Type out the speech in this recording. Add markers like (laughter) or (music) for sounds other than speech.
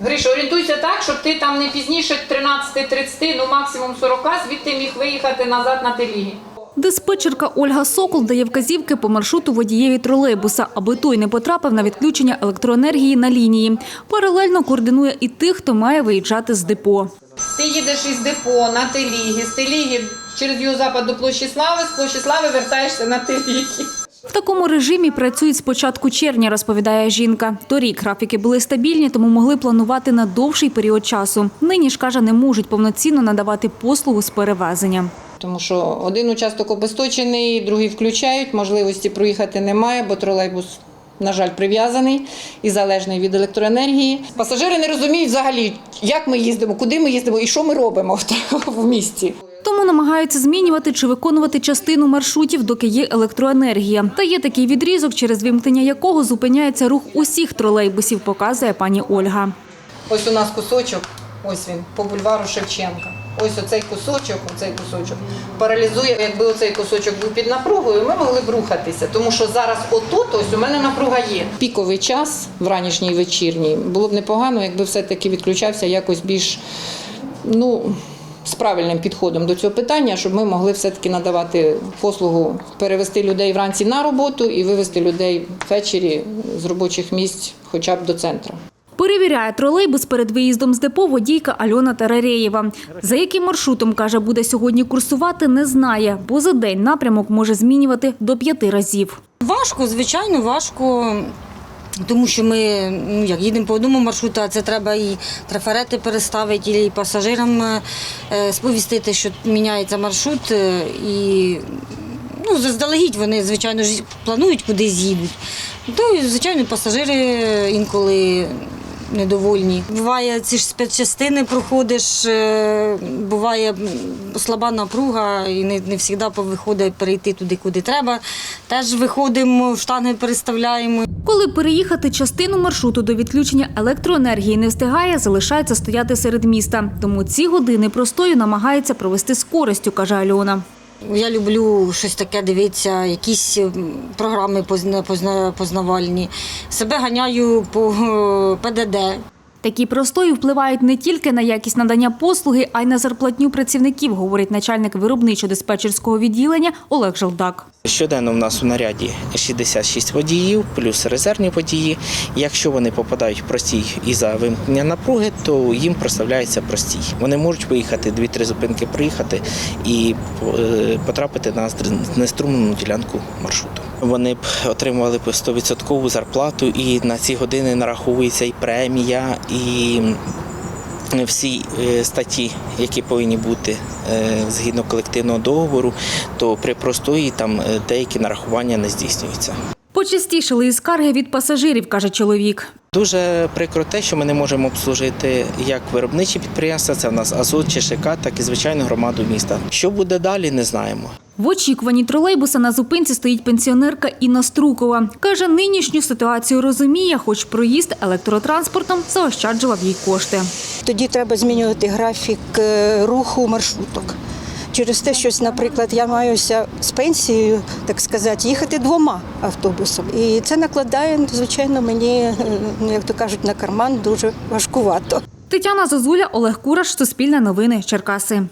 Гриш, орієнтуйся так, щоб ти там не пізніше 13.30, ну максимум 40, звідти міг виїхати назад на телігі. Диспетчерка Ольга Сокол дає вказівки по маршруту водієві тролейбуса, аби той не потрапив на відключення електроенергії на лінії. Паралельно координує і тих, хто має виїжджати з депо. Ти їдеш із депо на телігі, з теліги через Юго-Запад до площі Слави, з площі Слави вертаєшся на телігі. В такому режимі працюють з початку червня, розповідає жінка. Торік графіки були стабільні, тому могли планувати на довший період часу. Нині ж каже, не можуть повноцінно надавати послугу з перевезення. Тому що один участок обесточений, другий включають, можливості проїхати немає, бо тролейбус, на жаль, прив'язаний і залежний від електроенергії. Пасажири не розуміють взагалі, як ми їздимо, куди ми їздимо і що ми робимо в- (laughs) місті. Тому намагаються змінювати чи виконувати частину маршрутів, доки є електроенергія. Та є такий відрізок, через вимкнення якого зупиняється рух усіх тролейбусів, показує пані Ольга. Ось у нас кусочок, ось він, по бульвару Шевченка. Ось оцей кусочок, оцей кусочок паралізує. Якби оцей кусочок був під напругою, ми могли б рухатися. Тому що зараз отут ось у мене напруга є. Піковий час, вранішній і вечірній, було б непогано, якби все-таки відключався якось більш ну, з правильним підходом до цього питання, щоб ми могли все-таки надавати послугу перевести людей вранці на роботу і вивезти людей ввечері з робочих місць хоча б до центру. Перевіряє тролейбус перед виїздом з депо водійка Альона Тарареєва. За яким маршрутом, каже, буде сьогодні курсувати, не знає, бо за день напрямок може змінювати до п'яти разів. Важко, звичайно, важко. Тому що ми ну, як їдемо по одному маршруту, а це треба і трафарети переставити, і пасажирам е, сповістити, що міняється маршрут. е, І ну, заздалегідь вони, звичайно, ж планують, куди з'їдуть. То, і, звичайно, пасажири інколи недовольні. Буває, ці ж спецчастини проходиш, е, буває слаба напруга, і не, не завжди виходить перейти туди, куди треба. Теж виходимо, штанги переставляємо. Коли переїхати частину маршруту до відключення електроенергії не встигає, залишається стояти серед міста. Тому ці години простою намагається провести з користю, каже Альона. Я люблю щось таке дивитися, якісь програми позна- позна- познавальні. Себе ганяю по е, ПДД. Такі простої впливають не тільки на якість надання послуги, а й на зарплатню працівників, говорить начальник виробничо-диспетчерського відділення Олег Желдак. Щоденно в нас у наряді 66 водіїв, плюс резервні водії. Якщо вони попадають в простій і за вимкнення напруги, то їм проставляється простій. Вони можуть виїхати 2-3 зупинки, приїхати і е, потрапити на знеструмлену ділянку маршруту. Вони б отримували б 100% зарплату, і на ці години нараховується і премія, і всі е, статті, які повинні бути е, згідно колективного договору, то при простої там е, деякі нарахування не здійснюються. Почастішали і скарги від пасажирів, каже чоловік. Дуже прикро те, що ми не можемо обслужити як виробничі підприємства, це в нас Азот, ЧШК, так і звичайну громаду міста. Що буде далі, не знаємо. В очікуванні тролейбуса на зупинці стоїть пенсіонерка Інна Струкова. Каже, нинішню ситуацію розуміє, хоч проїзд електротранспортом заощаджував їй кошти. Тоді треба змінювати графік е, руху маршруток. Через те, що, наприклад, я маюся з пенсією, так сказати, їхати двома автобусами. І це накладає, звичайно, мені, е, ну, як то кажуть, на карман дуже важкувато. Тетяна Зозуля, Олег Кураш, Суспільне новини, Черкаси.